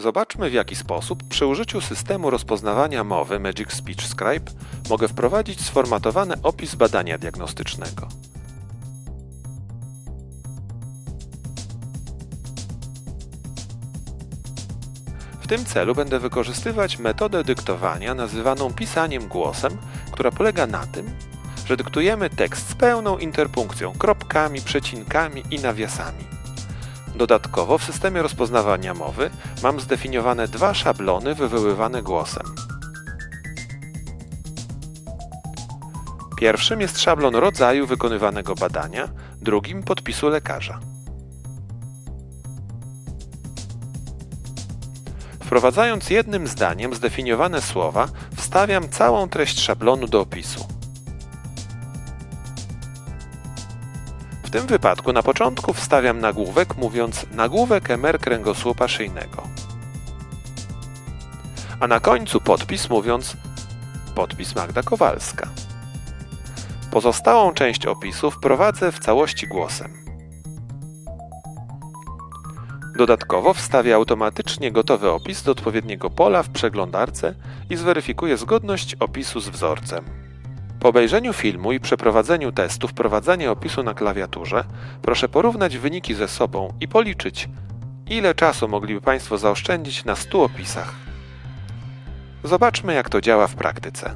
Zobaczmy w jaki sposób przy użyciu systemu rozpoznawania mowy Magic Speech Scribe mogę wprowadzić sformatowany opis badania diagnostycznego. W tym celu będę wykorzystywać metodę dyktowania nazywaną pisaniem głosem, która polega na tym, że dyktujemy tekst z pełną interpunkcją, kropkami, przecinkami i nawiasami. Dodatkowo w systemie rozpoznawania mowy mam zdefiniowane dwa szablony wywoływane głosem. Pierwszym jest szablon rodzaju wykonywanego badania, drugim podpisu lekarza. Wprowadzając jednym zdaniem zdefiniowane słowa, wstawiam całą treść szablonu do opisu. W tym wypadku na początku wstawiam nagłówek mówiąc nagłówek MR kręgosłupa szyjnego. A na końcu podpis mówiąc podpis Magda Kowalska. Pozostałą część opisu wprowadzę w całości głosem. Dodatkowo wstawię automatycznie gotowy opis do odpowiedniego pola w przeglądarce i zweryfikuję zgodność opisu z wzorcem. Po obejrzeniu filmu i przeprowadzeniu testu wprowadzania opisu na klawiaturze, proszę porównać wyniki ze sobą i policzyć, ile czasu mogliby Państwo zaoszczędzić na 100 opisach. Zobaczmy, jak to działa w praktyce.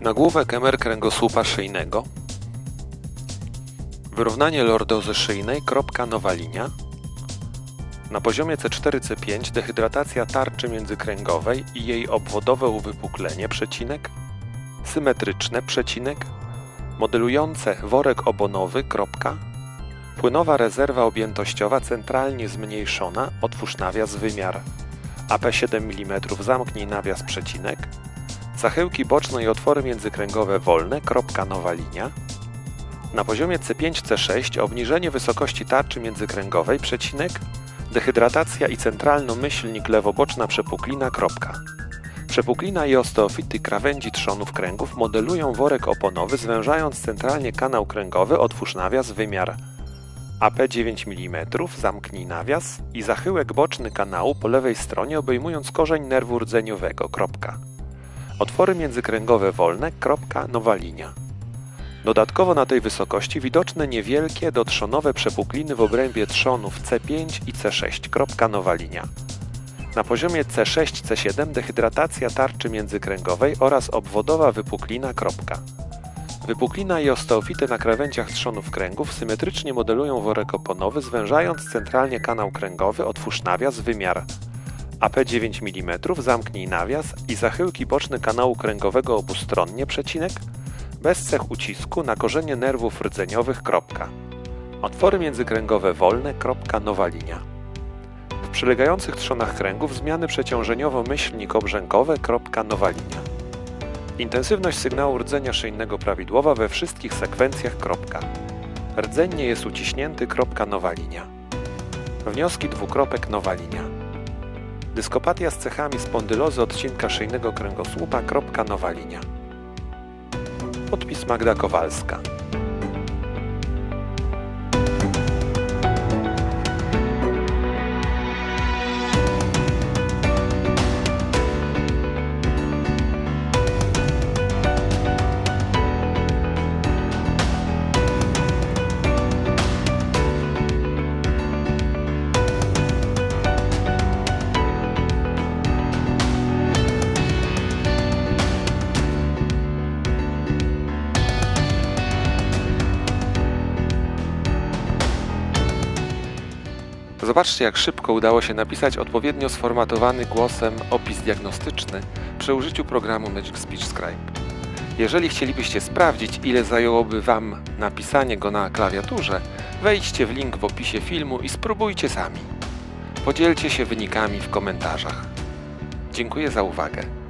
Nagłówek MR kręgosłupa szyjnego Wyrównanie lordozy szyjnej, kropka nowa linia na poziomie C4-C5 dehydratacja tarczy międzykręgowej i jej obwodowe uwypuklenie, przecinek, symetryczne, przecinek, modelujące worek obonowy, kropka, płynowa rezerwa objętościowa centralnie zmniejszona, otwórz nawias, wymiar, AP 7 mm, zamknij nawias, przecinek, zachyłki boczne i otwory międzykręgowe wolne, kropka, nowa linia, na poziomie C5-C6 obniżenie wysokości tarczy międzykręgowej, przecinek, dehydratacja i centralno-myślnik lewoboczna przepuklina. Kropka. Przepuklina i osteofity krawędzi trzonów kręgów modelują worek oponowy, zwężając centralnie kanał kręgowy, otwórz nawias, wymiar AP 9 mm, zamknij nawias i zachyłek boczny kanału po lewej stronie obejmując korzeń nerwu rdzeniowego. Kropka. Otwory międzykręgowe wolne. Kropka, nowa linia. Dodatkowo na tej wysokości widoczne niewielkie dotrzonowe przepukliny w obrębie trzonów C5 i C6. Kropka, nowa linia. Na poziomie C6-C7 dehydratacja tarczy międzykręgowej oraz obwodowa wypuklina. Kropka. Wypuklina i osteofity na krawędziach trzonów kręgów symetrycznie modelują worek oponowy, zwężając centralnie kanał kręgowy, otwórz nawias, wymiar AP 9 mm, zamknij nawias i zachyłki boczne kanału kręgowego obustronnie, przecinek, bez cech ucisku na korzenie nerwów rdzeniowych. Kropka. Otwory międzykręgowe wolne. Kropka, nowa linia. W przylegających trzonach kręgów zmiany przeciążeniowo-myślnik-obrzękowe. Kropka, nowa linia. Intensywność sygnału rdzenia szyjnego prawidłowa we wszystkich sekwencjach. Kropka. Rdzeń nie jest uciśnięty. Kropka, nowa linia. Wnioski dwukropek, nowa linia. Dyskopatia z cechami spondylozy odcinka szyjnego kręgosłupa. Kropka, nowa linia. Podpis Magda Kowalska. Zobaczcie, jak szybko udało się napisać odpowiednio sformatowany głosem opis diagnostyczny przy użyciu programu Magic Speech Scribe. Jeżeli chcielibyście sprawdzić, ile zajęłoby Wam napisanie go na klawiaturze, wejdźcie w link w opisie filmu i spróbujcie sami. Podzielcie się wynikami w komentarzach. Dziękuję za uwagę.